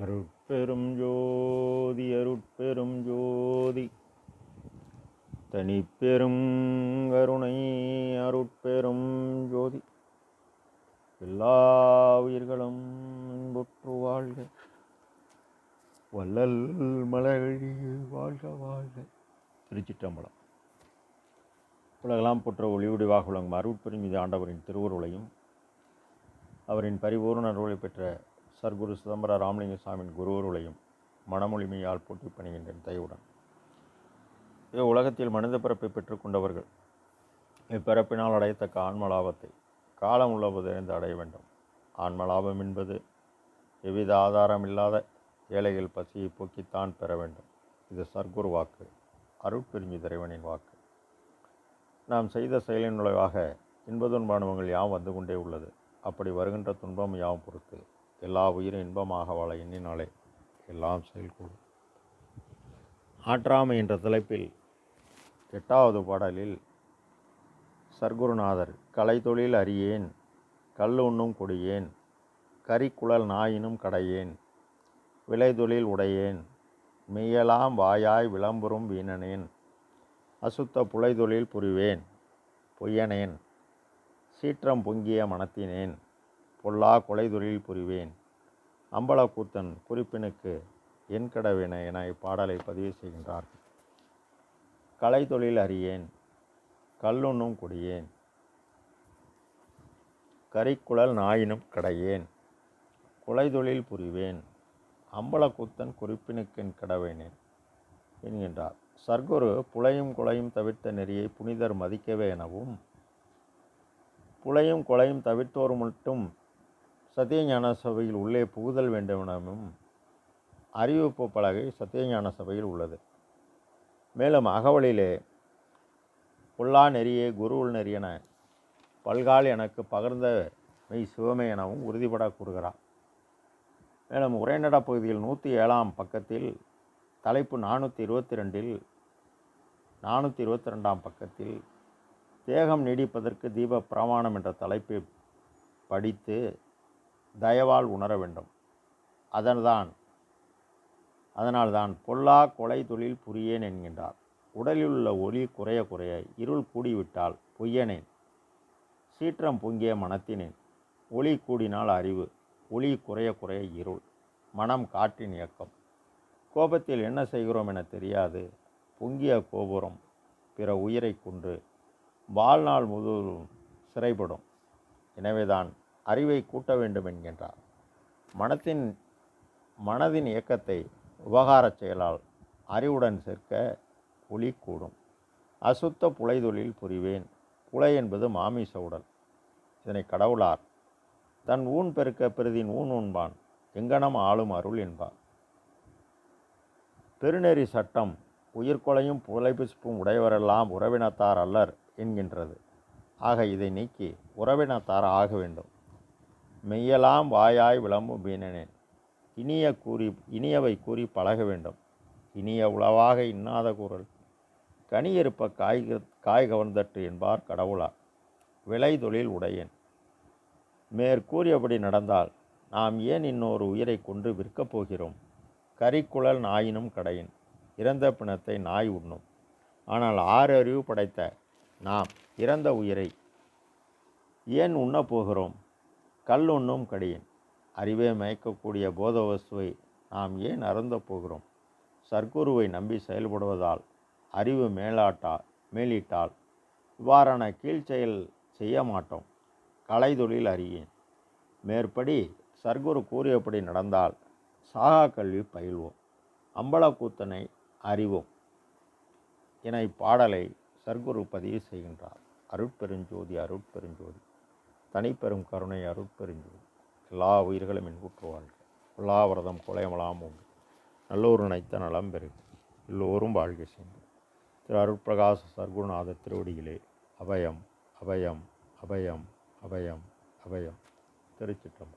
அருட்பெரும் ஜோதி அருட்பெரும் ஜோதி. தனிப்பெரும் கருணை அருட்பெரும் ஜோதி. எல்லா உயிர்களும் புற்று வாழ்க. வள்ளல் மலகழி வாழ்க வாழ்க. திருச்சிற்றம்பலம். உலகெல்லாம் புற்ற ஒளிவுடிவாக உலகம் அருட்பெரும் மீது ஆண்டவரின் திருவுருளையும் அவரின் பரிபூர்ண அருளை பெற்ற சர்க்குரு சிதம்பர ராமலிங்க சுவாமியின் குருவருளையும் மனமொழிமையால் போட்டி பணிகின்றேன் தயவுடன் இது உலகத்தில் மனித பிறப்பை பெற்றுக்கொண்டவர்கள் இப்பிறப்பினால் அடையத்தக்க ஆன்மலாபத்தை காலம் உள்ளபோதிருந்து அடைய வேண்டும். ஆன்மலாபம் என்பது எவ்வித ஆதாரம் இல்லாத ஏழைகள் பசியை போக்கித்தான் பெற வேண்டும். இது சர்க்குரு வாக்கு அருட்பிரிஞ்சு இறைவனின் வாக்கு. நாம் செய்த செயலின் நுழைவாக இன்ப துன்பானுவங்கள் யாவும் வந்து கொண்டே உள்ளது. அப்படி வருகின்ற துன்பம் யாவும் பொறுத்து எல்லா உயிரும் இன்பமாக வாழ எண்ணினாலே எல்லாம் செயல்கூடும். ஆற்றாமை என்ற தலைப்பில் எட்டாவது பாடலில் சர்க்குருநாதர் கலைத்தொழில் அறியேன் கல் உண்ணும் கொடியேன் கரிக்குழல் நாயினும் கடையேன் விளைதொழில் உடையேன் மெய்யலாம் வாயாய் விளம்புறும் வீணனேன் அசுத்த புலைதொழில் புரிவேன் பொய்யனேன் சீற்றம் பொங்கிய மனத்தினேன் பொல்லா கொலை தொழில் புரிவேன். அம்பலக்கூத்தன் குறிப்பினுக்கு என் கடவினை என இப்பாடலை பதிவு செய்கின்றார்கள் கலைத்தொழில் அறியேன் கல்லுண்ணும் கொடியேன் கரிக்குழல் நாயினும் கடையேன் குலைதொழில் புரிவேன் அம்பலக்கூத்தன் குறிப்பினுக்கென் கடவேனேன் என்கின்றார். சர்க்குரு புலையும் கொலையும் தவிர்த்த நெறியை புனிதர் மதிக்கவே எனவும் புலையும் கொலையும் தவிர்த்தோர் மட்டும் சத்தியஞான சபையில் உள்ளே புகுதல் வேண்டுமெனவும் அறிவிப்பு பலகை சத்தியஞான சபையில் உள்ளது. மேலும் அகவலிலே புல்லா நெறியே குருவுள் நெறியென பல்கால் எனக்கு பகிர்ந்த மெய் சிவமே எனவும் உறுதிபட கூறுகிறார். மேலும் உரைநட பகுதியில் நூற்றி ஏழாம் பக்கத்தில் தலைப்பு நானூற்றி இருபத்தி ரெண்டில் நானூற்றி இருபத்தி ரெண்டாம் பக்கத்தில் தேகம் நீடிப்பதற்கு தீப பிரமாணம் என்ற தலைப்பை படித்து தயவால் உணர வேண்டும். அதன்தான் அதனால்தான் பொல்லா கொலை தொழில் புரியேன் என்கின்றார். உடலில் உள்ள ஒளி குறைய குறைய இருள் கூடிவிட்டால் பொய்யனேன். சீற்றம் பொங்கிய மனத்தினேன். ஒளி கூடினால் அறிவு ஒளி குறைய குறைய இருள் மனம் காற்றின் இயக்கம். கோபத்தில் என்ன செய்கிறோம் என தெரியாது. பொங்கிய கோபுரம் பிற உயிரை கொன்று வாழ்நாள் முழுவதும் சிறைப்படும் எனவேதான் அறிவை கூட்ட வேண்டும் என்கின்றார். மனத்தின் மனதின் இயக்கத்தை உபகாரச் செயலால் அறிவுடன் சேர்க்க புலி கூடும். அசுத்த புலைதொழில் புரிவேன். புலை என்பது மாமிச உடல். இதனை கடவுளார். தன் ஊன் பெருக்க பெரிதின் ஊன் உண்பான். எங்கனம் ஆளும் அருள் என்பார். பெருநெறி சட்டம் உயிர்கொலையும் புலைபிசுப்பும் உடையவரெல்லாம் உறவினத்தார் அல்லர் என்கின்றது. ஆக இதை நீக்கி உறவினத்தார் ஆக வேண்டும். மெய்யலாம் வாயாய் விளம்பும் வீணனேன். இனிய கூறி இனியவை கூறி பழக வேண்டும். இனிய உளவாக இன்னாத குரல். கனியிருப்ப காய் காய் கவர்ந்தற்று என்பார் கடவுளார் விளை தொழில் உடையேன். மேற்கூறியபடி நடந்தால் நாம் ஏன் இன்னொரு உயிரை கொன்று விற்கப் போகிறோம்? கரிக்குழல் நாயினும் கடையின். இறந்த பிணத்தை நாய் உண்ணும். ஆனால் ஆறு அறிவு படைத்த நாம் இறந்த உயிரை ஏன் உண்ணப் போகிறோம்? கல் ஒன்றும் கடியன் அறிவே மயக்கக்கூடிய போத வஸ்துவை நாம் ஏன் அறந்த போகிறோம்? சர்க்குருவை நம்பி செயல்படுவதால் அறிவு மேலாட்டால் மேலிட்டால் இவ்வாறான கீழ்ச்செயல் செய்ய மாட்டோம். கலைதொழில் அறியேன். மேற்படி சர்க்குரு கூறியபடி நடந்தால் சாகா கல்வி பயில்வோம். அம்பலக்கூத்தனை அறிவோம் என இப்பாடலை சர்க்குரு பதிவு செய்கின்றார். அருட்பெருஞ்சோதி அருட்பெருஞ்சோதி. தனிப்பெரும் கருணை அருட்பெருஞ்சு எல்லா உயிர்களும் இன்புற்று வாழ்க. எல்லாவரதம் குலையமலாம் உண்டு. நல்லோர் நினைத்த நலம் பெருகு எல்லோரும் வாழ்க செய்யும் திரு அருட்பிரகாச சர்க்குருநாத திருவடிகளே அபயம் அபயம் அபயம் அபயம் அபயம். திருச்சிட்டம்